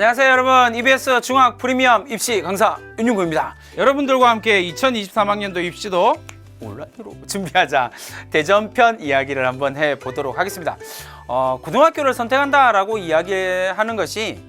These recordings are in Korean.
안녕하세요 여러분. EBS 중학 프리미엄 입시 강사 윤용구입니다. 여러분들과 함께 2023학년도 입시도 온라인으로 준비하자 대전편 이야기를 한번 해보도록 하겠습니다. 어, 고등학교를 선택한다라고 이야기하는 것이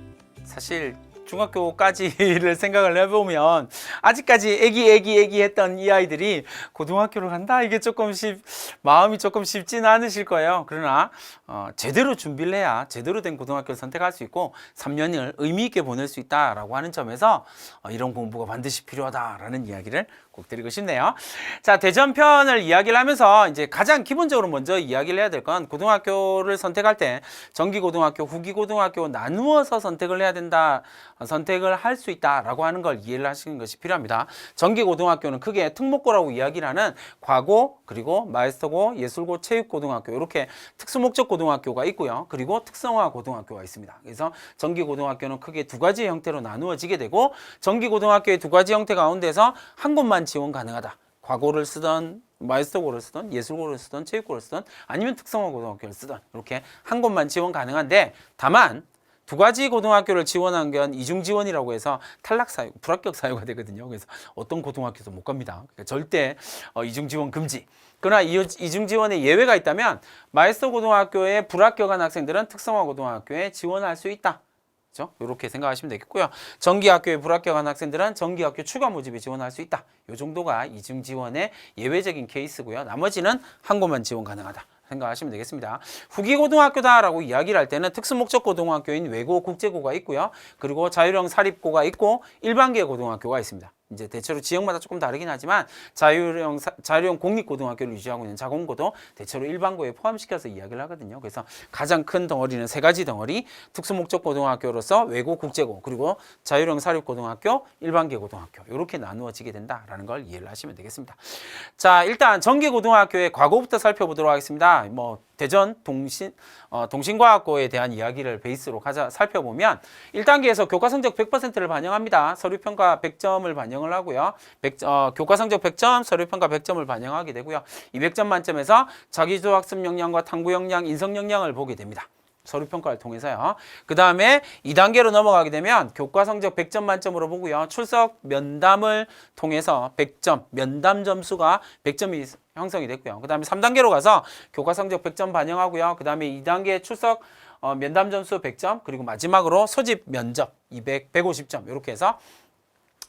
사실 중학교까지를 생각을 해보면 아직까지 애기 애기 애기 했던 이 아이들이 고등학교를 간다? 이게 조금 쉽 마음이 조금 쉽지는 않으실 거예요. 그러나 어, 제대로 준비를 해야 제대로 된 고등학교를 선택할 수 있고 3년을 의미 있게 보낼 수 있다라고 하는 점에서 어, 이런 공부가 반드시 필요하다라는 이야기를 꼭 드리고 싶네요. 자, 대전편을 이야기를 하면서 이제 가장 기본적으로 먼저 이야기를 해야 될 건 고등학교를 선택할 때 정기고등학교, 후기고등학교 나누어서 선택을 해야 된다, 어, 선택을 할 수 있다라고 하는 걸 이해를 하시는 것이 필요합니다. 정기고등학교는 크게 특목고라고 이야기를 하는 과고, 그리고 마이스터고, 예술고, 체육고등학교 이렇게 특수목적 고등학교가 있고요. 그리고 특성화 고등학교가 있습니다. 그래서 정기고등학교는 크게 두 가지 형태로 나누어지게 되고 정기고등학교의 두 가지 형태 가운데서 한 곳만 지원 가능하다. 과고를 쓰던 마이스터고를 쓰던 예술고를 쓰던 체육고를 쓰던 아니면 특성화 고등학교를 쓰던 이렇게 한 곳만 지원 가능한데 다만 두 가지 고등학교를 지원한 건 이중 지원이라고 해서 탈락 사유, 불합격 사유가 되거든요. 그래서 어떤 고등학교도 못 갑니다. 그러니까 절대 어, 이중 지원 금지. 그러나 이- 이중 지원에 예외가 있다면 마이스터 고등학교에 불합격한 학생들은 특성화 고등학교에 지원할 수 있다. 그렇죠? 이렇게 생각하시면 되겠고요. 정기학교에 불합격한 학생들은 정기학교 추가 모집에 지원할 수 있다. 이 정도가 이중 지원의 예외적인 케이스고요. 나머지는 한 곳만 지원 가능하다. 생각하시면 되겠습니다. 후기 고등학교다라고 이야기를 할 때는 특수 목적 고등학교인 외고 국제고가 있고요. 그리고 자율형 사립고가 있고 일반계 고등학교가 있습니다. 이제 대체로 지역마다 조금 다르긴 하지만 자율형 사- 자율형 공립 고등학교를 유지하고 있는 자공고도 대체로 일반고에 포함시켜서 이야기를 하거든요. 그래서 가장 큰 덩어리는 세 가지 덩어리: 특수 목적 고등학교로서 외고 국제고 그리고 자율형 사립 고등학교, 일반계 고등학교 이렇게 나누어지게 된다라는 걸 이해를 하시면 되겠습니다. 자, 일단 정기 고등학교의 과거부터 살펴보도록 하겠습니다. 뭐 대전 동신 어, 동신과학고에 대한 이야기를 베이스로 가자 살펴보면 1단계에서 교과 성적 100%를 반영합니다. 서류 평가 100점을 반영 을 하고요. 100, 어, 교과 성적 100점, 서류 평가 100점을 반영하게 되고요. 200점 만점에서 자기주도 학습 역량과 탐구 역량, 인성 역량을 보게 됩니다. 서류 평가를 통해서요. 그 다음에 2단계로 넘어가게 되면 교과 성적 100점 만점으로 보고요. 출석 면담을 통해서 100점, 면담 점수가 100점이 형성이 됐고요. 그 다음에 3단계로 가서 교과 성적 100점 반영하고요. 그 다음에 2단계 출석 어, 면담 점수 100점, 그리고 마지막으로 소집 면접 200, 150점 이렇게 해서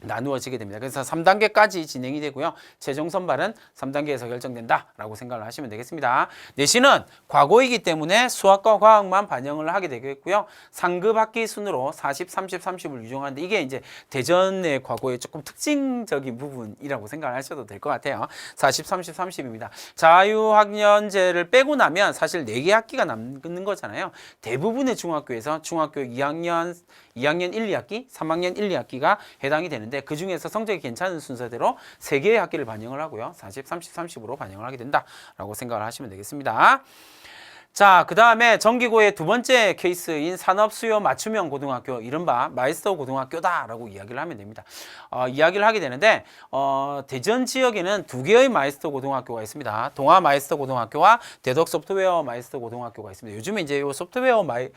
나누어지게 됩니다. 그래서 3단계까지 진행이 되고요. 최종 선발은 3단계에서 결정된다라고 생각을 하시면 되겠습니다. 내신은 과거이기 때문에 수학과 과학만 반영을 하게 되겠고요. 상급 학기 순으로 40, 30, 30을 유정하는데 이게 이제 대전의 과거의 조금 특징적인 부분이라고 생각을 하셔도 될 것 같아요. 40, 30, 30입니다. 자유학년제를 빼고 나면 사실 4개 학기가 남는 거잖아요. 대부분의 중학교에서 중학교 2학년, 2학년 1, 2학기, 3학년 1, 2학기가 해당이 되는데 그 중에서 성적이 괜찮은 순서대로 3개의 학기를 반영을 하고요. 40, 30, 30으로 반영을 하게 된다라고 생각을 하시면 되겠습니다. 자, 그 다음에 정기고의 두 번째 케이스인 산업수요 맞춤형 고등학교, 이른바 마이스터 고등학교다라고 이야기를 하면 됩니다. 어, 이야기를 하게 되는데, 어, 대전 지역에는 두 개의 마이스터 고등학교가 있습니다. 동아 마이스터 고등학교와 대덕 소프트웨어 마이스터 고등학교가 있습니다. 요즘에 이제 이 소프트웨어 마이,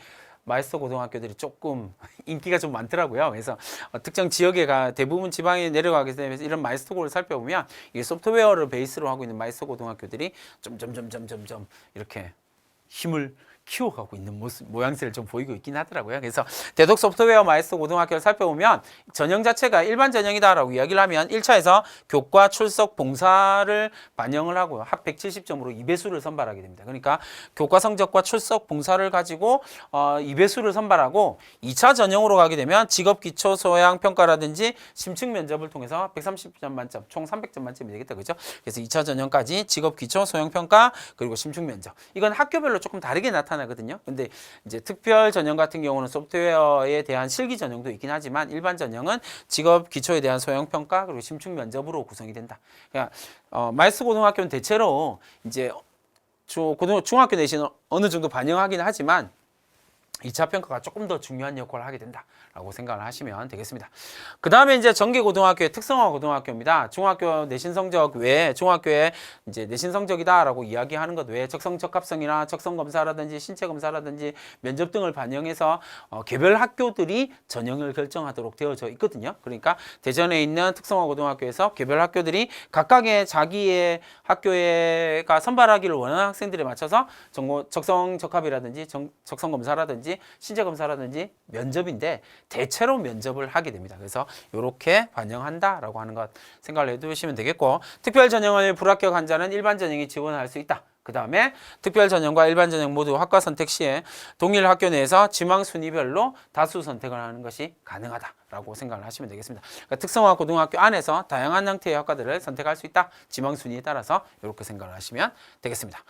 마이스터 고등학교들이 조금 인기가 좀 많더라고요. 그래서 어, 특정 지역에 가 대부분 지방에 내려가게 되면서 이런 마이스터고를 살펴보면 이 소프트웨어를 베이스로 하고 있는 마이스터 고등학교들이 점점 점점 점점 이렇게 힘을 키워가고 있는 모습, 모양새를 좀 보이고 있긴 하더라고요. 그래서 대덕 소프트웨어 마이스터 고등학교를 살펴보면 전형 자체가 일반 전형이다라고 이야기를 하면 1차에서 교과 출석 봉사를 반영을 하고요. 합 170점으로 2배수를 선발하게 됩니다. 그러니까 교과 성적과 출석 봉사를 가지고 어, 2배수를 선발하고 2차 전형으로 가게 되면 직업 기초 소양 평가라든지 심층 면접을 통해서 130점 만점, 총 300점 만점이 되겠다. 그죠? 그래서 2차 전형까지 직업 기초 소양 평가 그리고 심층 면접. 이건 학교별로 조금 다르게 나타나 거든요. 근데 이제 특별 전형 같은 경우는 소프트웨어에 대한 실기 전형도 있긴 하지만 일반 전형은 직업 기초에 대한 소양 평가 그리고 심층 면접으로 구성이 된다. 그러니까 어, 마이스 고등학교는 대체로 이제 저 고등 중학교 내신은 어느 정도 반영하긴 하지만 2차 평가가 조금 더 중요한 역할을 하게 된다 라고 생각을 하시면 되겠습니다. 그 다음에 이제 전개고등학교의 특성화 고등학교입니다. 중학교 내신 성적 외에 중학교에 이제 내신 성적이다 라고 이야기하는 것 외에 적성 적합성이나 적성 검사라든지 신체 검사라든지 면접 등을 반영해서 어, 개별 학교들이 전형을 결정하도록 되어져 있거든요. 그러니까 대전에 있는 특성화 고등학교에서 개별 학교들이 각각의 자기의 학교에가 선발하기를 원하는 학생들에 맞춰서 정보, 적성 적합이라든지 정- 적성 검사라든지 신체 검사라든지 면접인데 대체로 면접을 하게 됩니다. 그래서 이렇게 반영한다라고 하는 것 생각을 해두시면 되겠고 특별 전형을 불합격 환자는 일반 전형에 지원할 수 있다. 그 다음에 특별 전형과 일반 전형 모두 학과 선택 시에 동일 학교 내에서 지망 순위별로 다수 선택을 하는 것이 가능하다라고 생각을 하시면 되겠습니다. 그러니까 특성화 고등학교 안에서 다양한 형태의 학과들을 선택할 수 있다. 지망 순위에 따라서 이렇게 생각을 하시면 되겠습니다.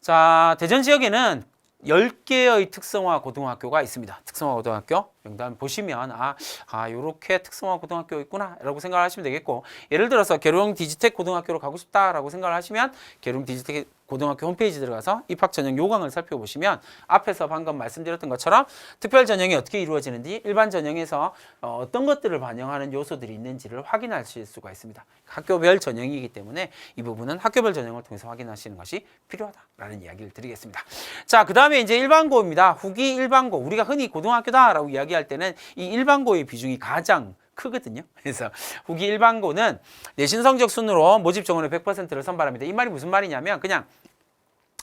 자, 대전 지역에는 10개의 특성화 고등학교가 있습니다. 특성화 고등학교 명단 보시면 아, 아 요렇게 특성화 고등학교 있구나 라고 생각을 하시면 되겠고 예를 들어서 계룡 디지텍 고등학교로 가고 싶다라고 생각을 하시면 계룡 디지텍 고등학교 홈페이지 들어가서 입학 전형 요강을 살펴보시면 앞에서 방금 말씀드렸던 것처럼 특별 전형이 어떻게 이루어지는지 일반 전형에서 어, 어떤 것들을 반영하는 요소들이 있는지를 확인하실 수가 있습니다. 학교별 전형이기 때문에 이 부분은 학교별 전형을 통해서 확인하시는 것이 필요하다라는 이야기를 드리겠습니다. 자, 그 다음에 이제 일반고입니다. 후기 일반고 우리가 흔히 고등학교다라고 이야기할 때는 이 일반고의 비중이 가장 크거든요. 그래서 후기 일반고는 내신 성적 순으로 모집 정원의 100%를 선발합니다. 이 말이 무슨 말이냐면 그냥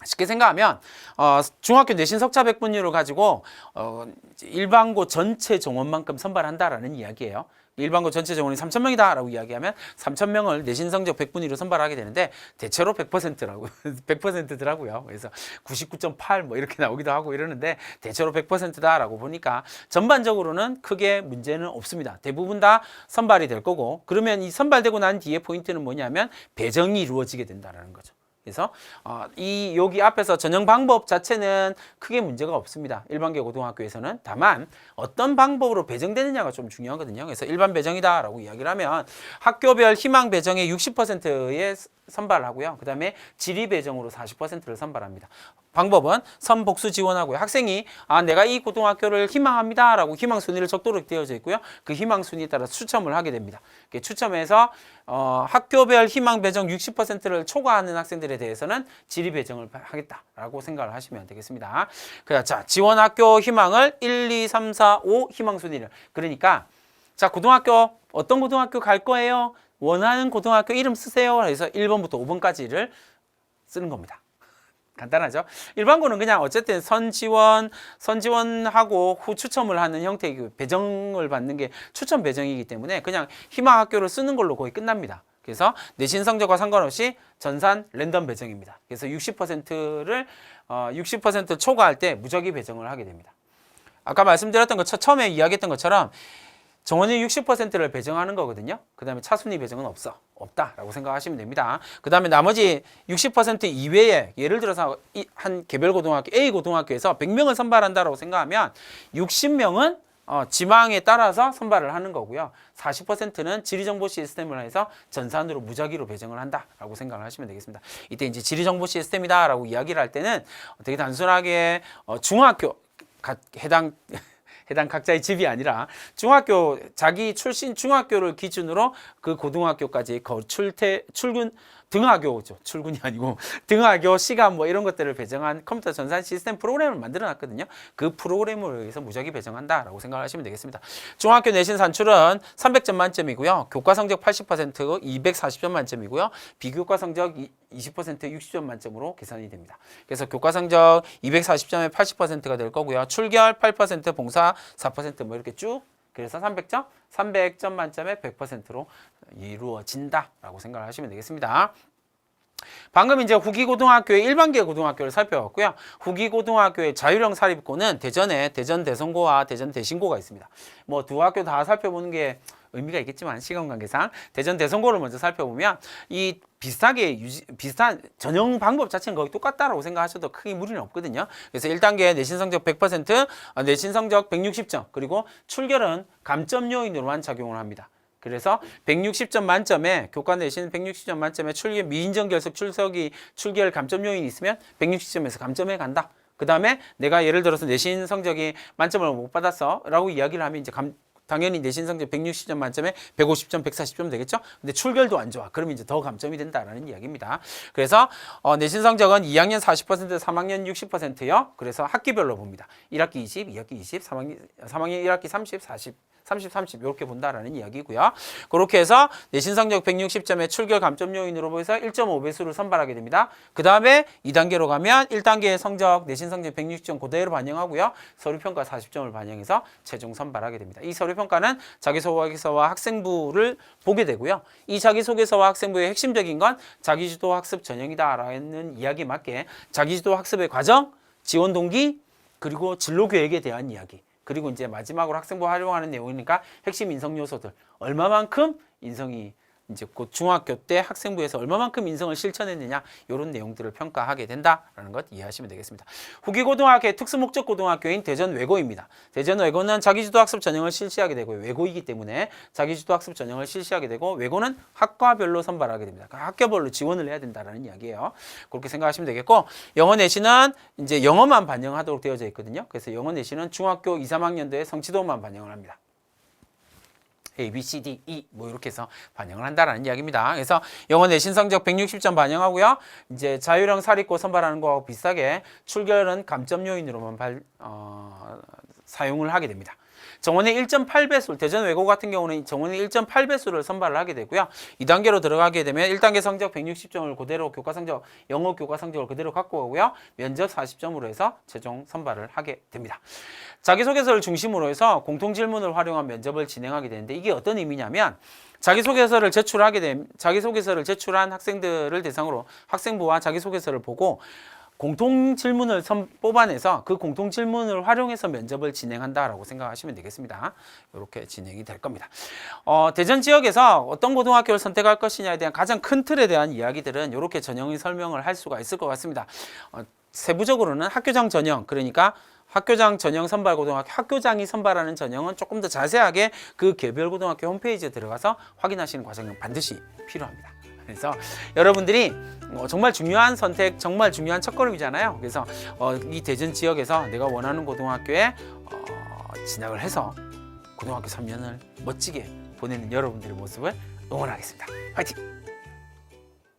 쉽게 생각하면 어, 중학교 내신 석차 백분율을 가지고 어, 일반고 전체 정원만큼 선발한다라는 이야기예요. 일반고 전체 정원이 3천 명이다라고 이야기하면 3천 명을 내신 성적 100분위로 선발하게 되는데 대체로 100%라고 100%더라고요. 그래서 99.8 뭐 이렇게 나오기도 하고 이러는데 대체로 100%다라고 보니까 전반적으로는 크게 문제는 없습니다. 대부분 다 선발이 될 거고 그러면 이 선발되고 난 뒤에 포인트는 뭐냐면 배정이 이루어지게 된다라는 거죠. 그래서 어, 이 여기 앞에서 전형 방법 자체는 크게 문제가 없습니다. 일반계 고등학교에서는 다만 어떤 방법으로 배정되느냐가 좀 중요하거든요. 그래서 일반 배정이다라고 이야기를 하면 학교별 희망 배정의 60%의 선발하고요. 그다음에 지리 배정으로 40%를 선발합니다. 방법은 선복수 지원하고요. 학생이 아 내가 이 고등학교를 희망합니다 라고 희망 순위를 적도록 되어져 있고요. 그 희망 순위에 따라 추첨을 하게 됩니다. 추첨해서 어, 학교별 희망 배정 60%를 초과하는 학생들에 대해서는 지리 배정을 하겠다라고 생각을 하시면 되겠습니다. 그래 자 지원 학교 희망을 1, 2, 3, 4, 5 희망 순위를 그러니까 자 고등학교 어떤 고등학교 갈 거예요? 원하는 고등학교 이름 쓰세요. 그래서 1번부터 5번까지를 쓰는 겁니다. 간단하죠? 일반고는 그냥 어쨌든 선지원, 선지원하고 후 추첨을 하는 형태의 그 배정을 받는 게 추첨 배정이기 때문에 그냥 희망 학교를 쓰는 걸로 거의 끝납니다. 그래서 내신 성적과 상관없이 전산 랜덤 배정입니다. 그래서 60%를 어, 60% 초과할 때 무작위 배정을 하게 됩니다. 아까 말씀드렸던 것 처음에 이야기했던 것처럼 정원이 60%를 배정하는 거거든요. 그 다음에 차순위 배정은 없어. 없다라고 생각하시면 됩니다. 그 다음에 나머지 60% 이외에 예를 들어서 이- 한 개별 고등학교, A 고등학교에서 100명을 선발한다라고 생각하면 60명은 어, 지망에 따라서 선발을 하는 거고요. 40%는 지리정보 시스템을 해서 전산으로 무작위로 배정을 한다라고 생각을 하시면 되겠습니다. 이때 이제 지리정보 시스템이다라고 이야기를 할 때는 되게 단순하게 어, 중학교 각 해당 해당 각자의 집이 아니라 중학교 자기 출신 중학교를 기준으로 그 고등학교까지 거 출퇴 출근 등하교죠 출근이 아니고 등하교 시간 뭐 이런 것들을 배정한 컴퓨터 전산 시스템 프로그램을 만들어 놨거든요 그 프로그램을 의해서 무작위 배정한다라고 생각하시면 되겠습니다 중학교 내신 산출은 300점 만점이고요 교과 성적 80% 240점 만점이고요 비교과 성적 20% 60점 만점으로 계산이 됩니다. 그래서 교과 성적 240점에 80%가 될 거고요. 출결 8%, 봉사 4%뭐 이렇게 쭉 그래서 300점, 300점 만점에 100%로 이루어진다라고 생각을 하시면 되겠습니다. 방금 이제 후기고등학교의 일반계 고등학교를 살펴봤고요. 후기고등학교의 자율형 사립고는 대전에 대전 대성고와 대전 대신고가 있습니다. 뭐 두 학교 다 살펴보는 게 의미가 있겠지만 시간 관계상 대전 대성고를 먼저 살펴보면 이 비슷하게 유지, 비슷한 전형 방법 자체는 거의 똑같다라고 생각하셔도 크게 무리는 없거든요. 그래서 1단계 내신 성적 100%, 어, 내신 성적 160점, 그리고 출결은 감점 요인으로만 작용을 합니다. 그래서 160점 만점에 교과 내신 160점 만점에 출결 미인정 결석 출석이 출결 감점 요인이 있으면 160점에서 감점에 간다. 그 다음에 내가 예를 들어서 내신 성적이 만점을 못 받았어 라고 이야기를 하면 이제 감, 당연히 내신 성적 160점 만점에 150점, 140점 되겠죠? 근데 출결도 안 좋아. 그러면 이제 더 감점이 된다라는 이야기입니다. 그래서 어, 내신 성적은 2학년 40%, 3학년 60%요. 그래서 학기별로 봅니다. 1학기 20, 2학기 20, 3학년, 3학년 1학기 30, 40, 30, 30 이렇게 본다라는 이야기고요. 그렇게 해서 내신 성적 160점의 출결 감점 요인으로 해서 1.5배수를 선발하게 됩니다. 그 다음에 2단계로 가면 1단계의 성적 내신 성적 160점 그대로 반영하고요. 서류 평가 40점을 반영해서 최종 선발하게 됩니다. 이 서류 평가는 자기소개서와 학생부를 보게 되고요. 이 자기소개서와 학생부의 핵심적인 건 자기주도 학습 전형이다라는 이야기에 맞게 자기주도 학습의 과정, 지원 동기, 그리고 진로 계획에 대한 이야기. 그리고 이제 마지막으로 학생부 활용하는 내용이니까 핵심 인성 요소들 얼마만큼 인성이 이제 곧 중학교 때 학생부에서 얼마만큼 인성을 실천했느냐 이런 내용들을 평가하게 된다라는 것 이해하시면 되겠습니다. 후기 고등학교의 특수 목적 고등학교인 대전 외고입니다. 대전 외고는 자기주도 학습 전형을 실시하게 되고 외고이기 때문에 자기주도 학습 전형을 실시하게 되고 외고는 학과별로 선발하게 됩니다. 그러니까 학교별로 지원을 해야 된다라는 이야기예요. 그렇게 생각하시면 되겠고 영어 내신은 이제 영어만 반영하도록 되어져 있거든요. 그래서 영어 내신은 중학교 2, 3학년도에 성취도만 반영을 합니다. A, B, C, D, E 뭐 이렇게 해서 반영을 한다라는 이야기입니다. 그래서 영어 내신 성적 160점 반영하고요. 이제 자율형 사립고 선발하는 거하고 비슷하게 출결은 감점 요인으로만 발, 어, 사용을 하게 됩니다. 정원의 1.8배수, 대전 외고 같은 경우는 정원의 1.8배수를 선발을 하게 되고요. 2단계로 들어가게 되면 1단계 성적 160점을 그대로 교과 성적, 영어 교과 성적을 그대로 갖고 오고요. 면접 40점으로 해서 최종 선발을 하게 됩니다. 자기소개서를 중심으로 해서 공통 질문을 활용한 면접을 진행하게 되는데 이게 어떤 의미냐면 자기소개서를 제출하게 된 자기소개서를 제출한 학생들을 대상으로 학생부와 자기소개서를 보고 공통 질문을 선- 뽑아내서 그 공통 질문을 활용해서 면접을 진행한다라고 생각하시면 되겠습니다. 이렇게 진행이 될 겁니다. 어, 대전 지역에서 어떤 고등학교를 선택할 것이냐에 대한 가장 큰 틀에 대한 이야기들은 이렇게 전형의 설명을 할 수가 있을 것 같습니다. 어, 세부적으로는 학교장 전형 그러니까 학교장 전형 선발 고등학교 학교장이 선발하는 전형은 조금 더 자세하게 그 개별 고등학교 홈페이지에 들어가서 확인하시는 과정은 반드시 필요합니다. 그래서 여러분들이 어, 정말 중요한 선택, 정말 중요한 첫걸음이잖아요. 그래서 어, 이 대전 지역에서 내가 원하는 고등학교에 어, 진학을 해서 고등학교 3년을 멋지게 보내는 여러분들의 모습을 응원하겠습니다. 화이팅!